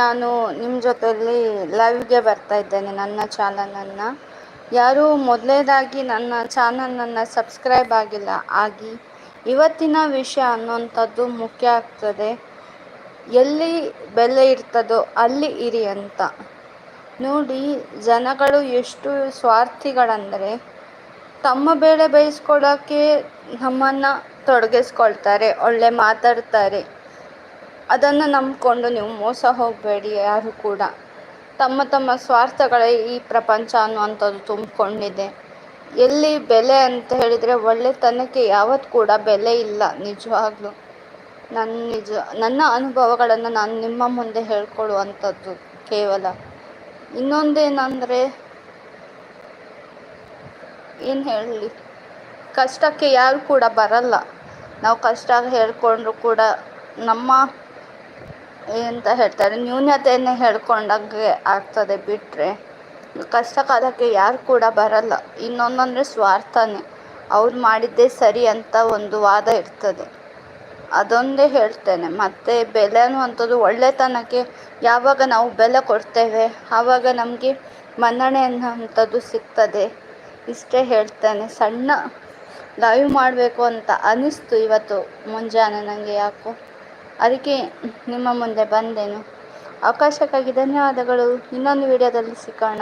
ನಾನು ನಿಮ್ಮ ಜೊತೆಯಲ್ಲಿ ಲೈವ್ಗೆ ಬರ್ತಾ ಇದ್ದೇನೆ, ನನ್ನ ಚಾನಲನ್ನು ಯಾರು ಮೊದಲನೇದಾಗಿ ನನ್ನ ಚಾನಲನ್ನು ಸಬ್ಸ್ಕ್ರೈಬ್ ಆಗಿಲ್ಲ. ಆಗಿ ಇವತ್ತಿನ ವಿಷಯ ಅನ್ನೋಂಥದ್ದು ಮುಖ್ಯ ಆಗ್ತದೆ. ಎಲ್ಲಿ ಬೆಲೆ ಇರ್ತದೋ ಅಲ್ಲಿ ಇರಿ ಅಂತ. ನೋಡಿ, ಜನಗಳು ಎಷ್ಟು ಸ್ವಾರ್ಥಿಗಳಂದರೆ ತಮ್ಮ ಬೇಳೆ ಬೇಯಿಸ್ಕೊಳ್ಳೋಕ್ಕೆ ನಮ್ಮನ್ನು ತೊಡಗಿಸ್ಕೊಳ್ತಾರೆ, ಒಳ್ಳೆ ಮಾತಾಡ್ತಾರೆ. ಅದನ್ನು ನಂಬಿಕೊಂಡು ನೀವು ಮೋಸ ಹೋಗಬೇಡಿ ಯಾರು ಕೂಡ. ತಮ್ಮ ತಮ್ಮ ಸ್ವಾರ್ಥಗಳೇ ಈ ಪ್ರಪಂಚ ಅನ್ನುವಂಥದ್ದು ತುಂಬಿಕೊಂಡಿದೆ. ಎಲ್ಲಿ ಬೆಲೆ ಅಂತ ಹೇಳಿದರೆ ಒಳ್ಳೆತನಕ್ಕೆ ಯಾವತ್ತು ಕೂಡ ಬೆಲೆ ಇಲ್ಲ, ನಿಜವಾಗ್ಲೂ. ನನ್ನ ನಿಜ, ನನ್ನ ಅನುಭವಗಳನ್ನು ನಾನು ನಿಮ್ಮ ಮುಂದೆ ಹೇಳ್ಕೊಳ್ಳುವಂಥದ್ದು ಕೇವಲ. ಇನ್ನೊಂದೇನೆಂದರೆ, ಏನು ಹೇಳಲಿ? ಕಷ್ಟಕ್ಕೆ ಯಾರು ಕೂಡ ಬರಲ್ಲ. ನಾವು ಕಷ್ಟ ಹೇಳ್ಕೊಂಡ್ರು ಕೂಡ ನಮ್ಮ ಎಂತ ಹೇಳ್ತಾರೆ? ನ್ಯೂನತೆಯನ್ನು ಹೇಳ್ಕೊಂಡಂಗೆ ಆಗ್ತದೆ ಬಿಟ್ಟರೆ ಕಷ್ಟ ಕಾಲಕ್ಕೆ ಯಾರು ಕೂಡ ಬರಲ್ಲ. ಇನ್ನೊಂದಂದರೆ ಸ್ವಾರ್ಥನೇ. ಅವ್ರು ಮಾಡಿದ್ದೇ ಸರಿ ಅಂತ ಒಂದು ವಾದ ಇರ್ತದೆ. ಅದೊಂದೇ ಹೇಳ್ತೇನೆ. ಮತ್ತು ಬೆಲೆ ಅನ್ನುವಂಥದ್ದು ಒಳ್ಳೆತನಕ್ಕೆ ಯಾವಾಗ ನಾವು ಬೆಲೆ ಕೊಡ್ತೇವೆ, ಆವಾಗ ನಮಗೆ ಮನ್ನಣೆ ಅನ್ನೋವಂಥದ್ದು ಸಿಗ್ತದೆ. ಇಷ್ಟೇ ಹೇಳ್ತೇನೆ. ಸಣ್ಣ ಲೈವ್ ಮಾಡಬೇಕು ಅಂತ ಅನ್ನಿಸ್ತು ಇವತ್ತು ಮುಂಜಾನೆ ನನಗೆ ಯಾಕೋ. ಅದಕ್ಕೆ ನಿಮ್ಮ ಮುಂದೆ ಬಂದೆನು. ಅವಕಾಶಕ್ಕಾಗಿ ಧನ್ಯವಾದಗಳು. ಇನ್ನೊಂದು ವಿಡಿಯೋದಲ್ಲಿ ಸಿಗೋಣ.